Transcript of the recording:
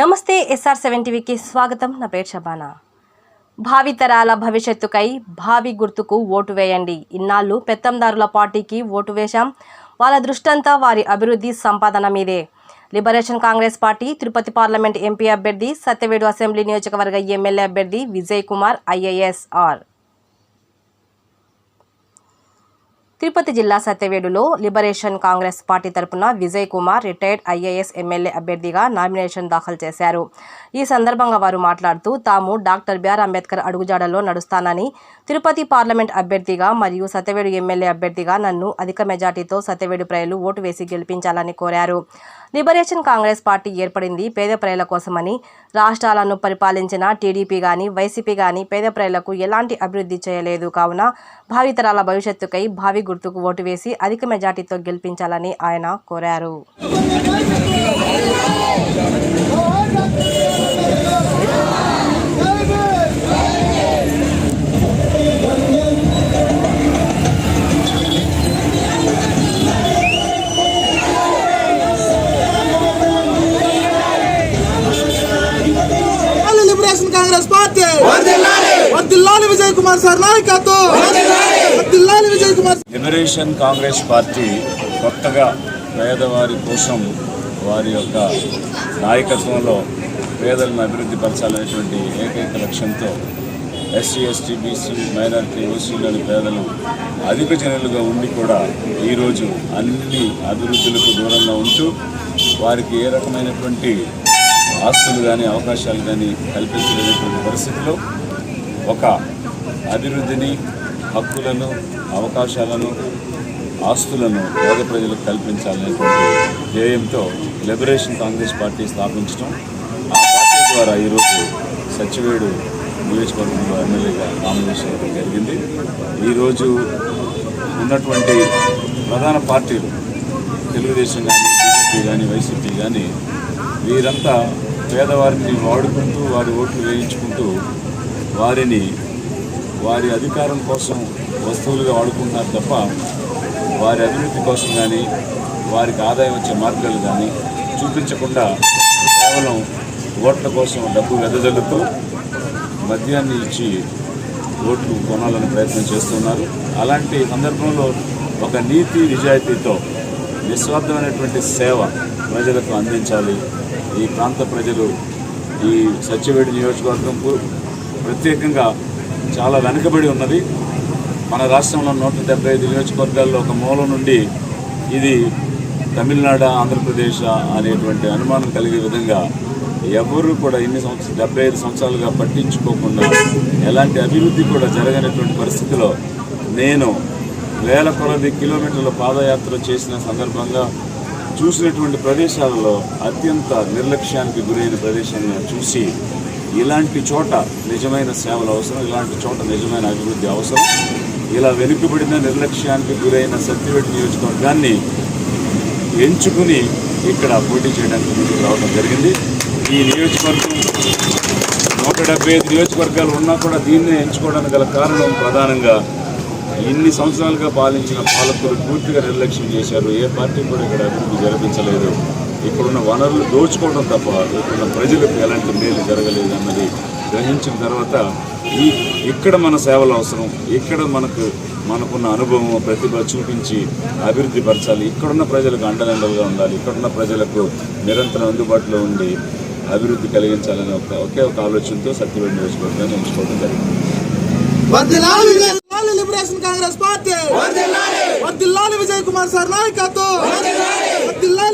నమస్తే SR seven టీవీకి స్వాగతం. నా పేరు షబానా. భావితరాల భవిష్యత్తుకై భావి గుర్తుకు ఓటు వేయండి. ఇన్నాళ్ళు పెత్తందారుల పార్టీకి ఓటు వేశాం. వాళ్ళ దృష్టంతా వారి అభివృద్ధి సంపాదన మీదే. Liberation congress party Tirupati parliament MP అభ్యర్థి సత్యవేడు అసెంబ్లీ నియోజకవర్గ ఎమ్మెల్యే అభ్యర్థి విజయ్ కుమార్ ఐఏఎస్ఆర్. తిరుపతి జిల్లా సత్యవేడులో లిబరేషన్ కాంగ్రెస్ పార్టీ తరపున Vijay Kumar retired IAS MLA అభ్యర్థిగా నామినేషన్ దాఖలు చేశారు. ఈ సందర్భంగా వారు మాట్లాడుతూ తాము డాక్టర్ బిఆర్ అంబేద్కర్ అడుగుజాడలో నడుస్తానని తిరుపతి పార్లమెంట్ అభ్యర్థిగా మరియు సత్యవేడు ఎమ్మెల్యే అభ్యర్థిగా నన్ను అధిక మెజార్టీతో సత్యవేడు ప్రజలు ఓటు వేసి గెలిపించాలని కోరారు. లిబరేషన్ కాంగ్రెస్ పార్టీ ఏర్పడింది పేద ప్రజల కోసమని. రాష్ట్రాలను పరిపాలించిన టీడీపీ కానీ వైసీపీ కానీ పేద ప్రజలకు ఎలాంటి అభివృద్ధి చేయలేదు కావున భావితరాల భవిష్యత్తుకై భావి గుర్తుకు ఓటు వేసి అధిక మెజార్టీతో గెలిపించాలని ఆయన కోరారు. Liberation congress party. Vijay Kumar sir నాయకత్వం. Vijay Kumar liberation congress party కొత్తగా పేదవారి కోసం వారి యొక్క నాయకత్వంలో పేదలను అభివృద్ధి పరచాలనేటువంటి ఏకైక లక్ష్యంతో ఎస్సీ ఎస్టీ బీసీ మైనారిటీ ఓసీలోని పేదలు అధిక జనులుగా ఉండి కూడా ఈరోజు అన్ని అభివృద్ధులకు దూరంగా ఉంటూ వారికి ఏ రకమైనటువంటి ఆస్తులు కానీ అవకాశాలు కానీ కల్పించలేనటువంటి పరిస్థితిలో ఒక అభివృద్ధిని హక్కులను అవకాశాలను ఆస్తులను పేద ప్రజలకు కల్పించాలనేటువంటి ధ్యేయంతో లిబరేషన్ కాంగ్రెస్ పార్టీ స్థాపించడం. ఆ పార్టీ ద్వారా ఈరోజు సచివేడు నియోజకవర్గంలో ఎమ్మెల్యేగా నామినేషన్ ఇవ్వడం జరిగింది. ఈరోజు ఉన్నటువంటి ప్రధాన పార్టీలు తెలుగుదేశం కానీ బీజేపీ కానీ వైసీపీ కానీ వీరంతా పేదవారిని వాడుకుంటూ వారి ఓట్లు వేయించుకుంటూ వారిని వారి అధికారం కోసం వస్తువులుగా వాడుకుంటున్నారు తప్ప వారి అభివృద్ధి కోసం కానీ వారికి ఆదాయం వచ్చే మార్గాలు కానీ చూపించకుండా కేవలం ఓట్ల కోసం డబ్బు వెదజల్లుతూ మద్యాన్ని ఇచ్చి ఓట్లు కొనాలని ప్రయత్నం చేస్తున్నారు. అలాంటి సందర్భంలో ఒక నీతి నిజాయితీతో నిస్వార్థమైనటువంటి సేవ ప్రజలకు అందించాలి. ఈ ప్రాంత ప్రజలు ఈ సత్యవేడి నియోజకవర్గం ప్రత్యేకంగా చాలా వెనుకబడి ఉన్నది. మన రాష్ట్రంలో నూట డెబ్బై ఐదు నియోజకవర్గాల్లో ఒక మూల నుండి ఇది తమిళనాడు ఆంధ్రప్రదేశ్ అనేటువంటి అనుమానం కలిగే విధంగా ఎవరు కూడా ఇన్ని సంవత్సరాలు డెబ్బై ఐదు సంవత్సరాలుగా పట్టించుకోకుండా ఎలాంటి అభివృద్ధి కూడా జరగనటువంటి పరిస్థితిలో నేను వేల కొలది కిలోమీటర్ల పాదయాత్ర చేసిన సందర్భంగా చూసినటువంటి ప్రదేశాలలో అత్యంత నిర్లక్ష్యానికి గురైన ప్రదేశాన్ని చూసి ఇలాంటి చోట నిజమైన సేవలు అవసరం ఇలాంటి చోట నిజమైన అభివృద్ధి అవసరం ఇలా వెనుకబడిన నిర్లక్ష్యానికి గురైన సత్యవేటి నియోజకవర్గాన్ని ఎంచుకుని ఇక్కడ పోటీ చేయడానికి ముందుకు రావడం జరిగింది. ఈ నియోజకవర్గం నూట డెబ్బై ఐదు నియోజకవర్గాలు ఉన్నా కూడా దీన్నే ఎంచుకోవడానికి గల కారణం ప్రధానంగా ఇన్ని సంవత్సరాలుగా పాలించిన పాలకులు పూర్తిగా నిర్లక్ష్యం చేశారు? ఏ పార్టీ కూడా ఇక్కడ అభివృద్ధి జరిపించలేదు. ఇక్కడున్న వనరులు దోచుకోవడం తప్ప ఇక్కడున్న ప్రజలకు ఎలాంటి మేలు జరగలేదు అన్నది గ్రహించిన తర్వాత ఈ ఇక్కడ మన సేవలు అవసరం ఇక్కడ మనకు మనకున్న అనుభవం ప్రతిభ చూపించి అభివృద్ధి పరచాలి. ఇక్కడున్న ప్రజలకు అండదండలుగా ఉండాలి. ఇక్కడున్న ప్రజలకు నిరంతరం అందుబాటులో ఉండి అభివృద్ధి కలిగించాలనే ఒక ఒకే ఒక ఆలోచనతో సత్యవేడి నియోజకవర్గాన్ని ఎంచుకోవడం జరిగింది. వర్ధిల్లాలి విజయ్ వర్ధిల్లాలి లిబరేషన్ కాంగ్రెస్ పార్టీ వర్ధిల్లాలి విజయ్ కుమార్ సార్ నాయకత్వం వర్ధిల్లాలి విజయ్ కుమార్